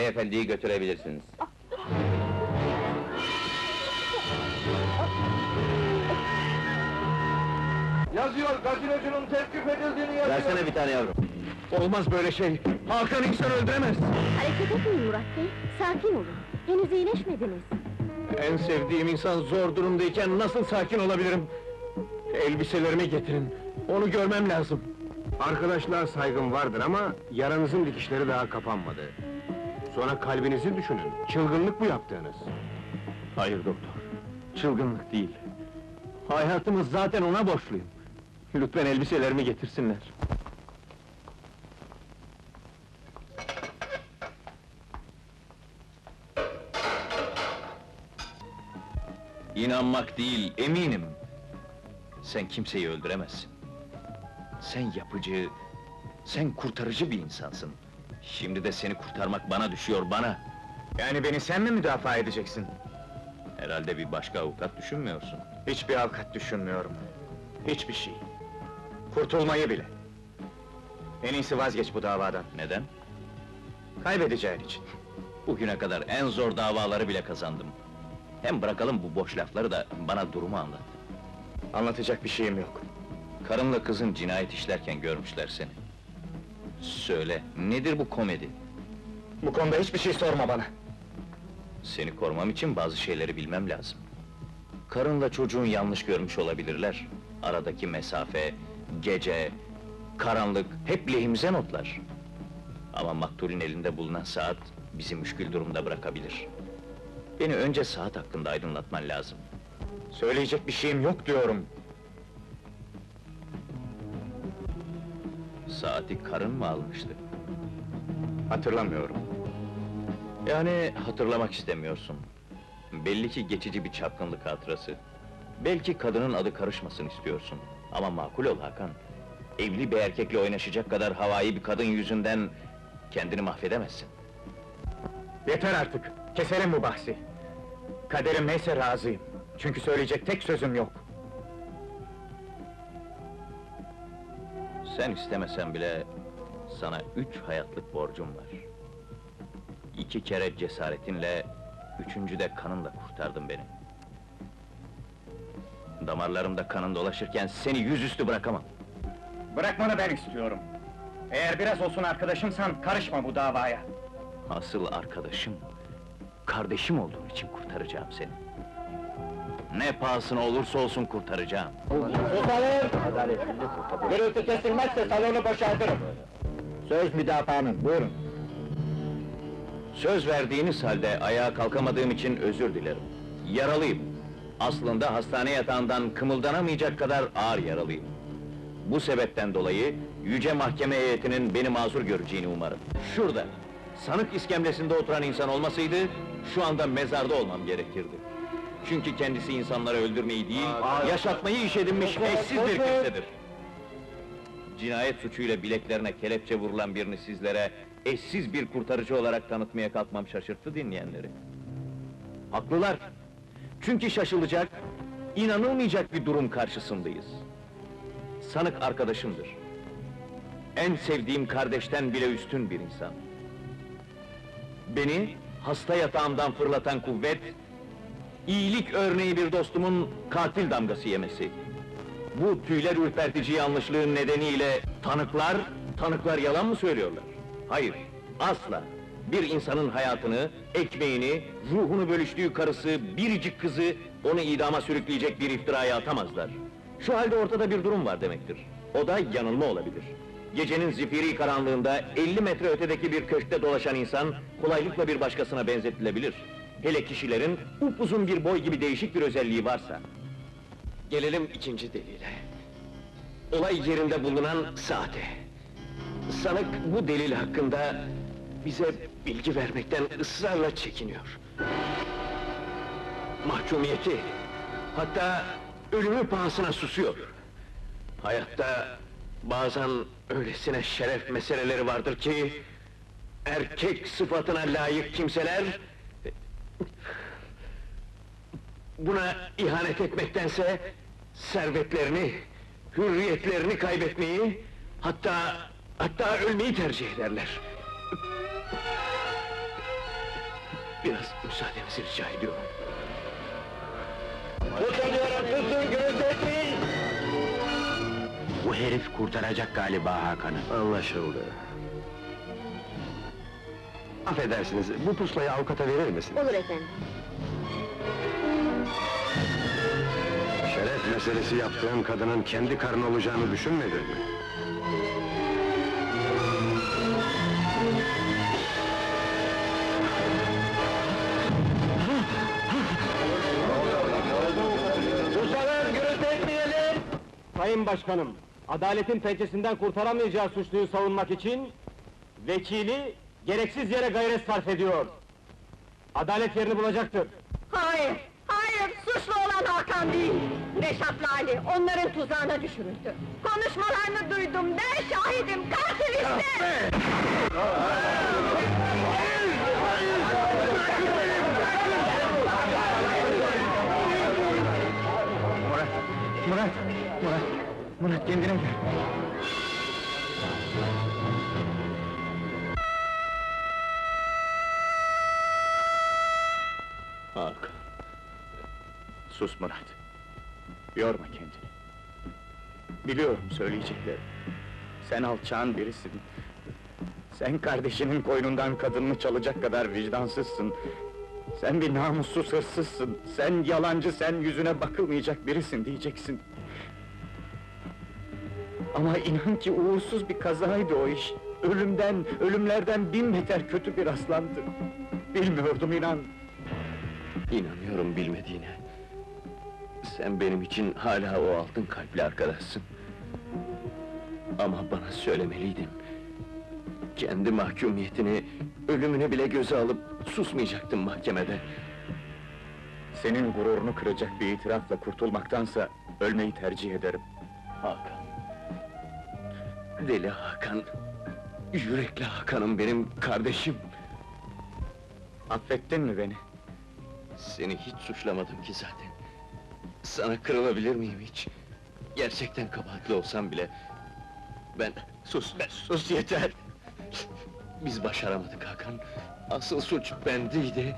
Beyefendiyi götürebilirsiniz. Yazıyor, gazinocunun tevkif edildiğini yazıyor. Versene bir tane yavrum. Olmaz böyle şey. Hakan insan öldüremez. Hareket etmeyin Murat Bey, sakin olun. Henüz iyileşmediniz. En sevdiğim insan zor durumdayken nasıl sakin olabilirim? Elbiselerimi getirin. Onu görmem lazım. Arkadaşlar saygım vardır ama yaranızın dikişleri daha kapanmadı. Sonra kalbinizi düşünün. Çılgınlık bu yaptığınız. Hayır doktor. Çılgınlık değil. Hayatımı zaten ona borçluyum. Lütfen elbiselerimi getirsinler. İnanmak değil, eminim. Sen kimseyi öldüremezsin. Sen yapıcı, sen kurtarıcı bir insansın. Şimdi de seni kurtarmak bana düşüyor, bana. Yani beni sen mi müdafaa edeceksin? Herhalde bir başka avukat düşünmüyorsun. Hiçbir avukat düşünmüyorum. Hiçbir şey. Kurtulmayı bile. En iyisi vazgeç bu davadan. Neden? Kaybedeceğin için. Bugüne kadar en zor davaları bile kazandım. Hem bırakalım bu boş lafları da bana durumu anlat. Anlatacak bir şeyim yok. Karınla kızın cinayet işlerken görmüşler seni. Söyle, nedir bu komedi? Bu konuda hiçbir şey sorma bana. Seni korumam için bazı şeyleri bilmem lazım. Karınla çocuğun yanlış görmüş olabilirler. Aradaki mesafe, gece, karanlık, hep lehimize notlar. Ama maktulün elinde bulunan saat, bizi müşkül durumda bırakabilir. Beni önce saat hakkında aydınlatman lazım. Söyleyecek bir şeyim yok diyorum. Saati karın mı almıştı? Hatırlamıyorum. Yani hatırlamak istemiyorsun. Belli ki geçici bir çapkınlık hatırası. Belki kadının adı karışmasın istiyorsun. Ama makul ol Hakan. Evli bir erkekle oynaşacak kadar havai bir kadın yüzünden... ...kendini mahvedemezsin. Yeter artık. Keselim bu bahsi. Kaderim neyse razıyım. Çünkü söyleyecek tek sözüm yok. Sen istemesen bile... ...sana üç hayatlık borcum var. İki kere cesaretinle... ...üçüncü de kanınla kurtardın beni. Damarlarımda kanın dolaşırken seni yüzüstü bırakamam. Bırakmanı ben istiyorum. Eğer biraz olsun arkadaşımsan karışma bu davaya. Asıl arkadaşım, kardeşim olduğun için kurtaracağım seni. Ne pahasına olursa olsun kurtaracağım. Susalım! Gürültü kesilmezse salonu boşaltırım. Söz müdafaanın, buyurun. Söz verdiğiniz halde ayağa kalkamadığım için özür dilerim. Yaralıyım. Aslında hastane yatağından kımıldanamayacak kadar ağır yaralıyım. Bu sebepten dolayı yüce mahkeme heyetinin beni mazur göreceğini umarım. Şurada, sanık iskemlesinde oturan insan olmasaydı, şu anda mezarda olmam gerekirdi. Çünkü kendisi insanları öldürmeyi değil, yaşatmayı iş edinmiş eşsiz bir kimsedir. Cinayet suçuyla bileklerine kelepçe vurulan birini sizlere eşsiz bir kurtarıcı olarak tanıtmaya kalkmam şaşırttı dinleyenleri. Haklılar. Çünkü şaşılacak, inanılmayacak bir durum karşısındayız. Sanık arkadaşımdır. En sevdiğim kardeşten bile üstün bir insan. Beni hasta yatağımdan fırlatan kuvvet, iyilik örneği bir dostumun katil damgası yemesi. Bu tüyler ürpertici yanlışlığın nedeniyle tanıklar, tanıklar yalan mı söylüyorlar? Hayır, asla. Bir insanın hayatını, ekmeğini, ruhunu bölüştüğü karısı, biricik kızı, onu idama sürükleyecek bir iftiraya atamazlar. Şu halde ortada bir durum var demektir. O da yanılma olabilir. Gecenin zifiri karanlığında 50 metre ötedeki bir köşkte dolaşan insan kolaylıkla bir başkasına benzetilebilir. Hele kişilerin upuzun bir boy gibi değişik bir özelliği varsa. Gelelim ikinci delile. Olay yerinde bulunan saate. Sanık bu delil hakkında bize bilgi vermekten ısrarla çekiniyor. Mahkumiyeti, hatta ölümü pahasına susuyor. Hayatta bazen öylesine şeref meseleleri vardır ki... ...erkek sıfatına layık kimseler... ...buna ihanet etmektense... ...servetlerini, hürriyetlerini kaybetmeyi... ...hatta, hatta ölmeyi tercih ederler. Biraz müsaadenizi rica ediyorum. Bu herif kurtaracak galiba Hakan'ı. Anlaşıldı. Affedersiniz, bu puslayı avukata verir misin? Olur efendim. Şeref meselesi yaptığın kadının kendi karın olacağını düşünmedin mi? Susalım, gürültü etmeyelim! Sayın Başkanım, adaletin pençesinden kurtaramayacağı suçluyu savunmak için... ...vekili gereksiz yere gayret sarf ediyor. Adalet yerini bulacaktır. Hayır, hayır, suçlu olan Hakan değil! Reşat'la Ali, onların tuzağına düşürüldü. Konuşmalarını duydum, ben şahidim, katil işte! Murat, Murat, Murat kendine gel. Hakan. Sus Murat. Yorma kendini. Biliyorum söyleyeceklerim. Sen alçağın birisin. Sen kardeşinin koynundan kadınını çalacak kadar vicdansızsın. Sen bir namussuz hırsızsın. Sen yalancı, sen yüzüne bakılmayacak birisin diyeceksin. Ama inan ki uğursuz bir kazaydı o iş. Ölümden, ölümlerden bin beter kötü bir aslandı. Bilmiyordum inan. İnanıyorum bilmediğine. Sen benim için hala o altın kalpli arkadaşsın. Ama bana söylemeliydin. Kendi mahkumiyetini, ölümünü bile göze alıp susmayacaktın mahkemede. Senin gururunu kıracak bir itirafla kurtulmaktansa ölmeyi tercih ederim. Hakan. Deli Hakan. Yürekli Hakan'ım benim kardeşim. Affettin mi beni? Seni hiç suçlamadım ki zaten. Sana kırılabilir miyim hiç? Gerçekten kabahatli olsam bile... Ben... Sus be, sus yeter! Biz başaramadık Hakan. Asıl suç bendeydi.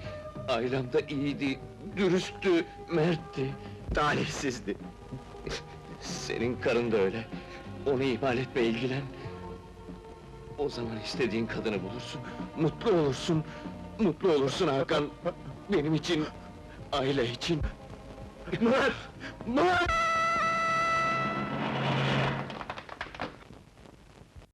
Ailem de iyiydi, dürüsttü, mertti, talihsizdi. Senin karın da öyle. Onu ihmal etme, ilgilen. O zaman istediğin kadını bulursun, mutlu olursun, mutlu olursun Hakan. Benim için, aile için. Murat! Murat!